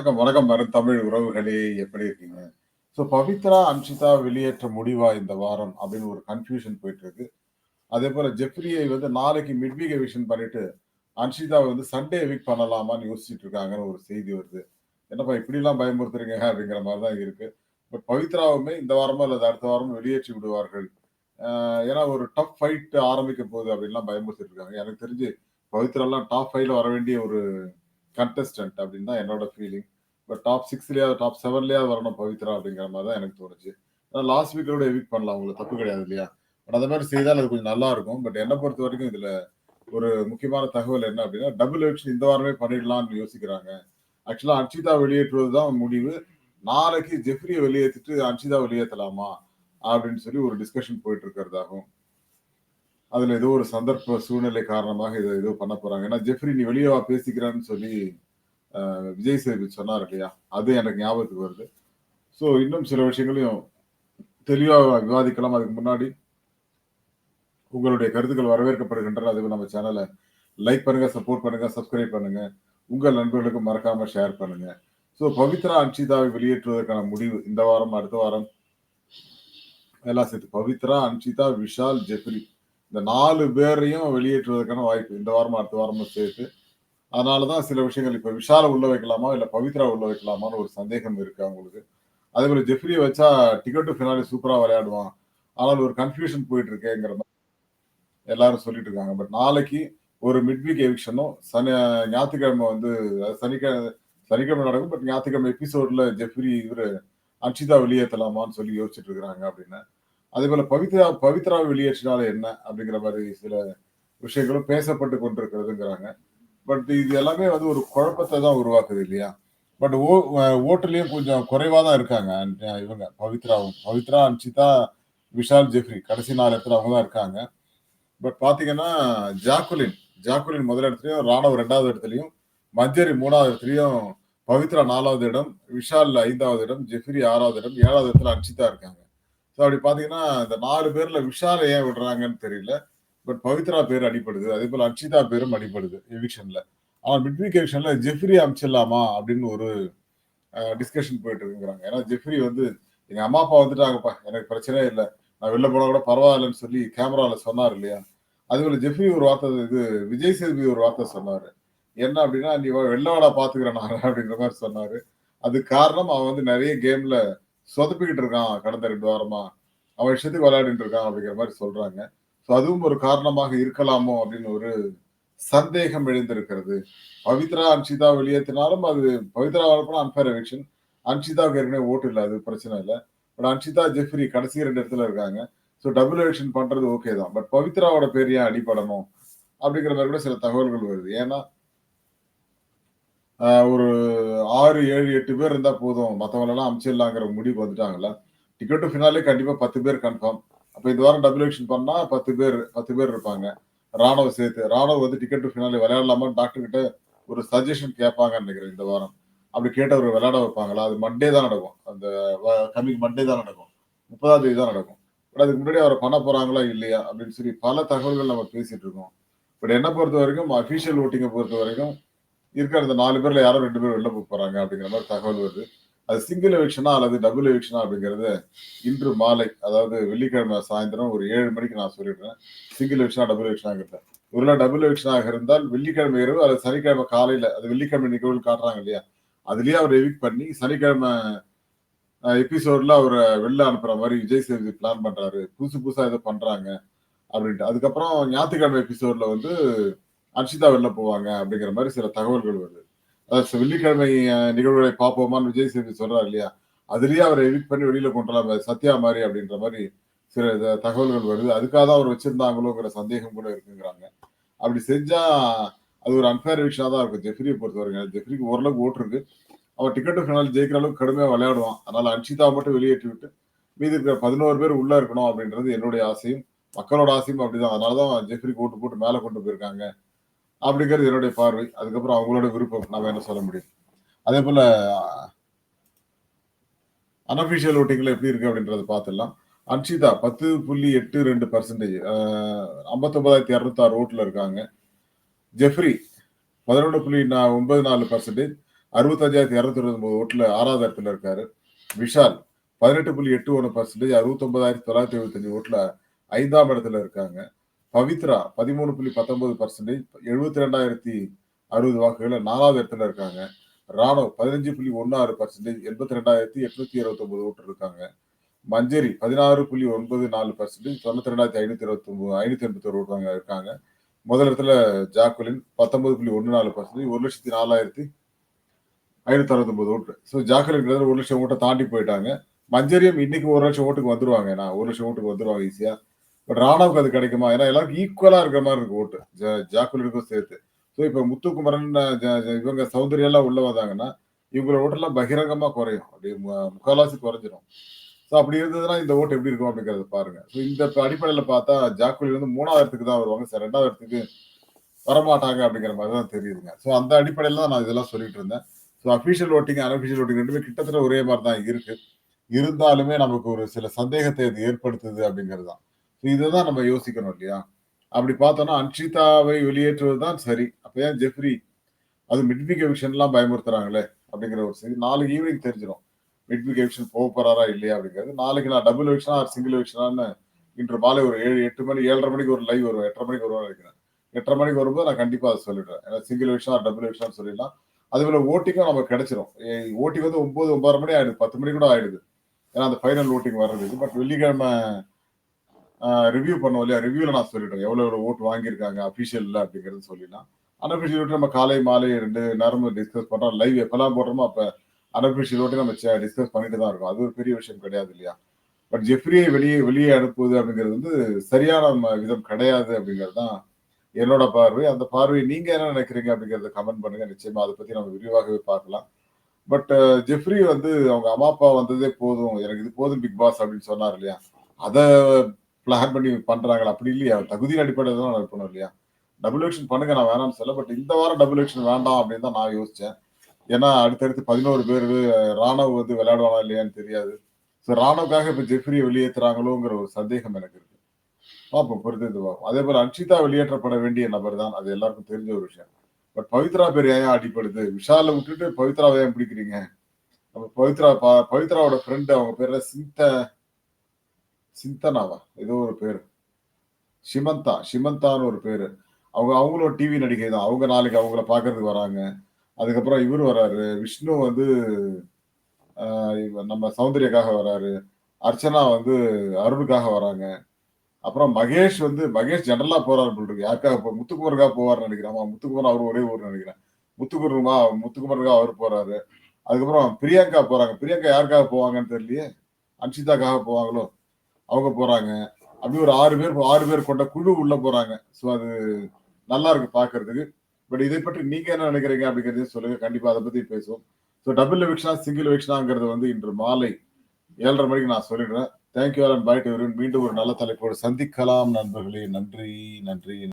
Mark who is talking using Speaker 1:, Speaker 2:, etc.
Speaker 1: வணக்கம் வணக்கம். வரும் தமிழ் உறவுகளே எப்படி இருக்கீங்க? ஸோ பவித்ரா அன்ஷிதா வெளியேற்ற முடிவா இந்த வாரம் அப்படின்னு ஒரு கன்ஃபியூஷன் போயிட்டு இருக்கு அதே போல ஜெப்ரியை வந்து நாளைக்கு மிட்வீக் எவிஷன் பண்ணிட்டு அன்ஷிதாவை வந்து சண்டே வீக் பண்ணலாமான்னு யோசிச்சுட்டு இருக்காங்கன்னு ஒரு செய்தி வருது. என்னப்பா இப்படிலாம் பயமுறுத்துறீங்க அப்படிங்கிற மாதிரி தான் இருக்கு. பட் பவித்ராவுமே இந்த வாரமோ அல்லது அடுத்த வாரமும் வெளியேற்றி விடுவார்கள். ஏன்னா ஒரு டஃப் ஃபைட் ஆரம்பிக்க போகுது அப்படின்லாம் பயமுறுத்திட்டு இருக்காங்க. எனக்கு தெரிஞ்சு பவித்ராலாம் டாப் ஃபைவ்ல வர வேண்டிய ஒரு கண்டஸ்டன்ட் அப்படின்னு தான் என்னோட ஃபீலிங் பட் டாப் சிக்ஸ்லேயாவது டாப் செவன்லேயாவது வரணும் பவித்ரா அப்படிங்கிற மாதிரி தான் எனக்கு தோணுச்சு. ஆனால் லாஸ்ட் வீக்கோட எவிக் பண்ணலாம் உங்களுக்கு தப்பு கிடையாது இல்லையா? பட் அந்த மாதிரி செய்தால் அது கொஞ்சம் நல்லா இருக்கும். பட் என்னை பொறுத்த வரைக்கும் இதில் ஒரு முக்கியமான தகவல் என்ன அப்படின்னா டபுள் எவிக்ஷன் இந்த வாரமே பண்ணிடலாம்னு யோசிக்கிறாங்க. ஆக்சுவலாக அன்ஷிதா வெளியேற்றுவது தான் முடிவு. நாளைக்கு ஜெஃப்ரியை வெளியேற்றிட்டு அன்ஷிதா வெளியேற்றலாமா? அப்படின்னு சொல்லி ஒரு டிஸ்கஷன் போயிட்டு இருக்கிறதாகும் அதுல ஏதோ ஒரு சந்தர்ப்ப சூழ்நிலை காரணமாக இதை ஏதோ பண்ண போறாங்க. ஏன்னா ஜெஃப்ரி நீ வெளியே வா பேசிக்கிறான்னு சொல்லி விஜய் சேதுபதி சொன்னார் இல்லையா? அது எனக்கு ஞாபகத்துக்கு வருது. ஸோ இன்னும் சில விஷயங்களையும் தெளிவாக விவாதிக்கலாம். அதுக்கு முன்னாடி உங்களுடைய கருத்துக்கள் வரவேற்கப்படுகின்றன. அதுக்கு நம்ம சேனலை லைக் பண்ணுங்க சப்போர்ட் பண்ணுங்க சப்ஸ்கிரைப் பண்ணுங்க. உங்கள் நண்பர்களுக்கு மறக்காம ஷேர் பண்ணுங்க. ஸோ பவித்ரா அன்ஷிதாவை வெளியேற்றுவதற்கான முடிவு இந்த வாரம் அடுத்த வாரம். எல்லாம் சேர்த்து பவித்ரா அன்ஷிதா விஷால் ஜெஃப்ரி. இந்த நாலு பேரையும் வெளியேற்றுவதற்கான வாய்ப்பு இந்த வாரம் அடுத்த வாரமும் சேர்த்து அதனாலதான் சில விஷயங்கள் இப்ப விஷால உள்ள வைக்கலாமா இல்ல பவித்ரா உள்ள வைக்கலாமான்னு ஒரு சந்தேகம் இருக்கு அவங்களுக்கு. அதே போல ஜெஃப்ரியை வச்சா டிக்கெட்டு ஃபினாலி சூப்பரா விளையாடுவான். ஆனால் ஒரு கன்ஃபியூஷன் போயிட்டு இருக்கேங்கிற மாதிரி எல்லாரும் சொல்லிட்டு இருக்காங்க பட் நாளைக்கு ஒரு மிட் வீக் எவிக்ஷனும் சனி ஞாயிற்றுக்கிழமை வந்து சனிக்கிழமை சனிக்கிழமை நடக்கும் பட் ஞாயிற்றுக்கிழமை எபிசோட்ல ஜெஃப்ரி இவரு அன்ஷிதா வெளியேற்றலாமான்னு சொல்லி யோசிச்சுட்டு இருக்கிறாங்க அப்படின்னு. அதே போல பவித்ரா பவித்ரா வெளியேற்றினால என்ன அப்படிங்கிற மாதிரி சில விஷயங்களும் பேசப்பட்டு கொண்டிருக்கிறதுங்கிறாங்க. பட் இது எல்லாமே வந்து ஒரு குழப்பத்தை தான் உருவாக்குது இல்லையா? பட் ஓ ஓட்டுலயும் கொஞ்சம் குறைவா தான் இருக்காங்க. இவங்க பவித்ராவும் பவித்ரா அன்ஷிதா விஷால் ஜெஃப்ரி கடைசி நாலு இடத்துல அவங்க தான் இருக்காங்க. பட் பாத்தீங்கன்னா ஜாக்குலின் ஜாக்குலின் முதல் இடத்துலயும் ராணவ் ரெண்டாவது இடத்துலயும் மஞ்சரி மூணாவது இடத்துலயும் பவித்ரா நாலாவது இடம் விஷால் ஐந்தாவது இடம் ஜெஃப்ரி ஆறாவது இடம் ஏழாவது இடத்துல அன்ஷிதா இருக்காங்க. ஸோ அப்படி பாத்தீங்கன்னா இந்த நாலு பேர்ல விஷாலை ஏன் விடுறாங்கன்னு தெரியல. பட் பவித்ரா பேர் அடிப்படுது அதே போல அன்ஷிதா பேரும் அடிப்படுது எவிக்ஷன்ல ஆனால் மிட்வீக் எவிக்ஷன்ல ஜெஃப்ரி அமிச்சிடலாமா அப்படின்னு ஒரு டிஸ்கஷன் போயிட்டு இருக்குங்கிறாங்க. ஏன்னா ஜெஃப்ரி வந்து எங்க அம்மா அப்பா வந்துட்டாங்கப்பா. எனக்கு பிரச்சனையே இல்லை. நான் வெளில போனா கூட பரவாயில்லன்னு சொல்லி கேமராவில் சொன்னார் இல்லையா? அதுபோல ஜெஃப்ரி ஒரு வார்த்தை இது விஜய் சேதுபதி ஒரு வார்த்தை சொன்னார். என்ன அப்படின்னா நீ வெள்ளவாடா பார்த்துக்கிறேன் நான் அப்படிங்கிற மாதிரி சொன்னார். அது காரணம் அவன் வந்து நிறைய கேமில் சொதப்பிக்கிட்டு இருக்கான் கடந்த ரெண்டு வாரமா. அவன் இஷ்டத்துக்கு விளையாடிட்டு இருக்கான் அப்படிங்கிற மாதிரி சொல்றாங்க. ஸோ அதுவும் ஒரு காரணமாக இருக்கலாமோ அப்படின்னு ஒரு சந்தேகம் எழுந்திருக்கிறது. பவித்ரா அன்ஷிதா வெளியேற்றினாலும் அது பவித்ரா வரப்போனா அன்பேர் எவிக்ஷன் அன்ஷிதாவுக்கு ஏற்கனவே ஓட்டு இல்லை அது பிரச்சனை இல்லை. பட் அன்ஷிதா ஜெஃப்ரி கடைசி ரெண்டு இடத்துல இருக்காங்க. ஸோ டபுள் எவிக்ஷன் பண்றது ஓகே தான். பட் பவித்ராவோட பேர் ஏன் அடிபடணும் அப்படிங்கிற மாதிரி கூட சில தகவல்கள் வருது. ஏன்னா ஒரு ஆறு ஏழு எட்டு பேர் இருந்தா போதும். மற்றவங்களெல்லாம் அமைச்சிடலாங்கிற முடிவு வந்துட்டாங்கல்ல. டிக்கெட் ஃபினாலே கண்டிப்பா பத்து பேர் கன்ஃபார்ம் அப்ப இந்த வாரம் டபுள் எலெக்ஷன் பண்ணா பத்து பேர் பத்து பேர் இருப்பாங்க. ராணுவ சேர்த்து. ராணுவ வந்து டிக்கெட்டு ஃபினாலே விளையாடலாமா டாக்டர் கிட்ட ஒரு சஜஷன் கேட்பாங்கன்னு நினைக்கிறேன் இந்த வாரம். அப்படி கேட்டவர் விளையாட வைப்பாங்களா? அது மண்டே தான் நடக்கும். அந்த கம்மிங் மண்டே தான் நடக்கும். முப்பதாம் தேதி தான் நடக்கும். பட் அதுக்கு முன்னாடி அவரை பண்ண போறாங்களா இல்லையா அப்படின்னு சொல்லி பல தகவல்கள் நம்ம பேசிட்டு இருக்கோம். பட் என்ன பொறுத்த வரைக்கும் அபிஷியல் ஓட்டிங்கை பொறுத்த வரைக்கும் இருக்கிற அந்த நாலு பேர்ல யாரோ ரெண்டு பேர் வெளில போக போறாங்க அப்படிங்கிற மாதிரி தகவல் வருது. அது சிங்கிள் எவிக்ஷனா அல்லது டபுள் எவிக்ஷனா அப்படிங்கிறது இன்று மாலை அதாவது வெள்ளிக்கிழமை சாயந்தரம் ஒரு ஏழு மணிக்கு நான் சொல்லிடுறேன். சிங்கிள் எவிக்ஷனா டபுள் எவிக்ஷனாங்கிறத ஒருவேளை டபுள் எவிக்ஷனாக இருந்தால் வெள்ளிக்கிழமை இரவு அல்லது சனிக்கிழமை காலையில அது வெள்ளிக்கிழமை நிகழ்வு காட்டுறாங்க இல்லையா? அதுலயே அவர் எவிக் பண்ணி சனிக்கிழமை எபிசோட்ல அவரை வெளில அனுப்புற மாதிரி விஜய் சேதுபதி பிளான் பண்றாரு. புதுசு புதுசா ஏதோ பண்றாங்க அப்படின்ட்டு. அதுக்கப்புறம் ஞாயிற்றுக்கிழமை எபிசோட்ல வந்து அன்ஷிதா வெளில போவாங்க அப்படிங்கிற மாதிரி சில தகவல்கள் வருது. அதாவது வெள்ளிக்கிழமை நிகழ்வுகளை பார்ப்போமான்னு விஜய் சேதுபதி சொல்றாரு இல்லையா? அதுலயே அவரை எடிட் பண்ணி வெளியில கொண்டு சத்யா மாதிரி அப்படின்ற மாதிரி சில தகவல்கள் வருது. அதுக்காக தான் அவர் வச்சிருந்தாங்களோங்கிற சந்தேகம் கூட இருக்குங்கிறாங்க. அப்படி செஞ்சா அது ஒரு அன்பேர் விஷயம் தான் இருக்கும். ஜெஃப்ரியை பொறுத்த வரைக்கும் ஜெஃப்ரிக்கு ஓரளவுக்கு ஓட்டு இருக்கு. அவன் டிக்கெட்டு ஃபினால் ஜெயிக்கிற அளவுக்கு கடுமையாக விளையாடுவான். அதனால அன்ஷிதா மட்டும் வெளியேற்றி விட்டு மீதி இருக்கிற பதினோரு பேர் உள்ள இருக்கணும் அப்படின்றது என்னுடைய ஆசையும் மக்களோட ஆசையும் அப்படிதான். அதனாலதான் ஜெஃப்ரிக்கு ஓட்டு போட்டு மேலே கொண்டு போயிருக்காங்க. அப்படிங்கிறது என்னுடைய பார்வை. அதுக்கப்புறம் அவங்களோட விருப்பம். நம்ம என்ன சொல்ல முடியும்? அதே போல அன்அபிஷியல் ஓட்டிங்ல எப்படி இருக்கு அப்படின்றத பார்த்துடலாம். அன்ஷிதா பத்து புள்ளி எட்டு ரெண்டு பர்சன்டேஜ் ஐம்பத்தொன்பதாயிரத்தி இரநூத்தாறு ஓட்டுல இருக்காங்க. ஜெஃப்ரி பதினொன்று புள்ளி நா- ஒன்பது நாலு பர்சன்டேஜ் அறுபத்தஞ்சாயிரத்தி இரநூத்தி ஒன்பது ஓட்டுல ஆறாவது இடத்துல இருக்காரு. விஷால் பதினெட்டு புள்ளி எட்டு ஒன்று பர்சன்டேஜ் அறுபத்தொன்பதாயிரத்தி தொள்ளாயிரத்தி எழுபத்தஞ்சு ஓட்டுல ஐந்தாம் இடத்துல இருக்காங்க. பவித்ரா பதிமூணு புள்ளி பத்தொன்பது பர்சன்டேஜ் எழுபத்தி ரெண்டாயிரத்தி அறுபது வாக்குகள் நாலாவது இடத்துல இருக்காங்க. ராணுவ பதினஞ்சு புள்ளி ஒன்று ஆறு பர்சன்டேஜ் எண்பத்தி ரெண்டாயிரத்தி எட்நூத்தி இருபத்தி ஒன்பது ஓட்டு இருக்காங்க. மஞ்சரி பதினாறு புள்ளி ஒன்பது நாலு பர்சன்டேஜ் தொண்ணூத்தி ரெண்டாயிரத்தி ஐநூத்தி இருபத்தி ஒன்பது ஐநூத்தி எண்பத்தி ஒரு ஓட்டு இருக்காங்க. முதல் இடத்துல ஜாக்குலின் பத்தொன்பது புள்ளி ஒன்று நாலு பர்சன்டேஜ் ஒரு லட்சத்தி நாலாயிரத்தி ஐநூத்தி அறுபத்தி ஓட்டு. ஸோ ஜாக்குலின் ஒரு லட்சம் ஓட்டை தாண்டி போயிட்டாங்க. மஞ்சரியம் இன்னைக்கு ஒரு லட்சம் ஓட்டுக்கு வந்துருவாங்க. நான் ஒரு லட்சம் ஓட்டுக்கு வந்துருவாங்க ஈஸியா பட் ராணாவுக்கு அது கிடைக்குமா? ஏன்னா எல்லாருக்கும் ஈக்குவலா இருக்கிற மாதிரி இருக்கு ஓட்டு. ஜாக்குலினுக்கும் சேர்த்து. ஸோ இப்போ முத்துக்குமரன் இவங்க சௌந்தரியெல்லாம் உள்ள வந்தாங்கன்னா இவங்களோட ஓட்டெல்லாம் பகிரங்கமா குறையும். அப்படி முக்கால்வாசி குறைஞ்சிரும். ஸோ அப்படி இருந்ததுன்னா இந்த ஓட்டு எப்படி இருக்கும் அப்படிங்கறத பாருங்க. ஸோ இந்த அடிப்படையில் பார்த்தா ஜாக்குலி வந்து மூணாவதுக்கு தான் வருவாங்க. சார் ரெண்டாயிரத்துக்கு வரமாட்டாங்க அப்படிங்கிற மாதிரி தான் தெரியுதுங்க. ஸோ அந்த அடிப்படையில் தான் நான் இதெல்லாம் சொல்லிட்டு இருந்தேன். So official voting unofficial voting ரெண்டுமே கிட்டத்தட்ட ஒரே மாதிரி தான் இருக்கு. இருந்தாலுமே நமக்கு ஒரு சில சந்தேகத்தை இது ஏற்படுத்துது அப்படிங்கிறது தான். இதுதான் நம்ம யோசிக்கணும் இல்லையா? அப்படி பார்த்தோம்னா அன்ஷிதாவை வெளியேற்றுவது தான் சரி. அப்போ ஏன் ஜெஃப்ரி அது மிட்விக் எவிஷன்லாம் பயமுறுத்துறாங்களே அப்படிங்கிற ஒரு செய்தி. நாளைக்கு ஈவினிங் தெரிஞ்சிடும் மிட்விக் எவிஷன் போக போறாரா இல்லையா அப்படிங்கிறது. நாளைக்கு நான் டபுள் எவிக்ஷனா சிங்கிள் எவிக்ஷனான்னு இன்று மாலை ஒரு ஏழு எட்டு மணி ஏழரை மணிக்கு ஒரு லைவ் வரும் எட்டரை மணிக்கு வருவான்னு நினைக்கிறேன். எட்டரை மணிக்கு வரும்போது நான் கண்டிப்பாக அதை சொல்லிடுறேன். ஏன்னா சிங்கிள் எவிக்ஷனா டபுள் எவிக்ஷனா சொல்லிடலாம். அதே போல ஓட்டிங்கும் நமக்கு கிடைச்சிரும். ஓட்டிங் வந்து ஒன்பது ஒன்பதரை மணி ஆயிடுது. பத்து மணி கூட ஆயிடுது. ஏன்னா அந்த ஃபைனல் ஓட்டிங் வர்றதுக்கு பட் வெள்ளிக்கிழமை ரிவ்யூ பண்ணுவோம் இல்லையா? ரிவ்யூல நான் சொல்லிடுறேன் எவ்வளோ எவ்வளோ ஓட்டு வாங்கியிருக்காங்க? அபிஷியல் அப்படிங்கிறது சொல்லிடலாம். அன்அஃபிஷியல் ஓட்டு நம்ம காலை மாலை ரெண்டு நேரம் டிஸ்கஸ் பண்ணுறோம் லைவ் எப்பெல்லாம் போடுறோமோ அப்போ அன்அஃபிஷியல் ஓட்டு நம்ம டிஸ்கஸ் பண்ணிட்டு தான் இருக்கோம். அது ஒரு பெரிய விஷயம் கிடையாது இல்லையா? பட் ஜெஃப்ரியை வெளியே வெளியே அனுப்புவது அப்படிங்கிறது வந்து சரியான விதம் கிடையாது அப்படிங்கிறது தான் என்னோட பார்வை. அந்த பார்வை நீங்க என்ன நினைக்கிறீங்க அப்படிங்கறத கமெண்ட் பண்ணுங்க. நிச்சயமா அதை பத்தி நம்ம விரிவாகவே பார்க்கலாம். பட் ஜெஃப்ரி வந்து அவங்க அம்மா அப்பா வந்ததே போதும். எனக்கு இது போதும் பிக் பாஸ் அப்படின்னு சொன்னார் இல்லையா? அதை பிளான் பண்ணி பண்றாங்களா? அப்படி இல்லையா? தகுதியின் அடிப்படையில் தான் நடக்கணும் இல்லையா? டபுள் எலெக்ஷன் பண்ணுங்க நான் வேணாம்னு சொல்ல பட் இந்த வாரம் டபுள் எலெக்ஷன் வேண்டாம் அப்படின்னு தான் நான் யோசிச்சேன். ஏன்னா அடுத்தடுத்து பதினோரு பேர் ராணுவ வந்து விளையாடுவானா இல்லையான்னு தெரியாது. ஸோ ராணவுக்காக இப்போ ஜெஃப்ரியை வெளியேற்றுறாங்களோங்கிற ஒரு சந்தேகம் எனக்கு இருக்கு. பார்ப்போம் பொறுத்து பார்ப்போம் அதே போல அன்ஷிதா வெளியேற்றப்பட வேண்டிய நபர் தான். அது எல்லாருக்கும் தெரிஞ்ச ஒரு விஷயம். பட் பவித்ரா பேர் ஏன் அடிப்படுது விஷால விட்டுட்டு பவித்ராவை ஏன் பிடிக்கிறீங்க? நம்ம பவித்ரா பவித்ராவோட ஃப்ரெண்டு அவங்க பேர்ல சிந்த சிந்தனாவா? ஏதோ ஒரு பேர். சிமந்தா சிமந்தான்னு ஒரு பேர். அவங்க அவங்களும் டிவி நடிகை தான். அவங்க நாளைக்கு அவங்கள பார்க்கறதுக்கு வராங்க. அதுக்கப்புறம் இவர் வராரு. விஷ்ணு வந்து நம்ம சௌந்தர்யக்காக வராரு. அர்ச்சனா வந்து அருணுக்காக வராங்க. அப்புறம் மகேஷ் வந்து மகேஷ் ஜெனரலா போறாரு போட்டுருக்கு யாருக்காக யாருக்காக முத்துக்குமருக்காக போவார்னு நினைக்கிறேன் ஆமா முத்துக்குமர் அவர் ஒரே ஊர் நினைக்கிறேன். முத்துக்குமருமா முத்துக்குமருக்காக அவர் போறாரு. அதுக்கப்புறம் பிரியங்கா போறாங்க. பிரியங்கா யாருக்காக போவாங்கன்னு தெரியலையே? அன்ஷிதாக்காக போவாங்களோ? அவங்க போறாங்க. அப்படி ஒரு ஆறு பேர் ஆறு பேர் கொண்ட குழு உள்ள போறாங்க. ஸோ அது நல்லா இருக்கு பாக்குறதுக்கு. பட் இதை பற்றி நீங்க என்ன நினைக்கிறீங்க அப்படிங்கிறதையும் சொல்லுங்க. கண்டிப்பா அதை பத்தி பேசுவோம். ஸோ டபுள் எவிக்ஷனா சிங்கிள் எவிக்ஷனாங்கிறது வந்து இன்று மாலை ஏழரை மணிக்கு நான் சொல்லிடுறேன். Thank you all and bye to மீண்டும் ஒரு நல்ல தலைப்போடு சந்திக்கலாம் நண்பர்களே. நன்றி நன்றி.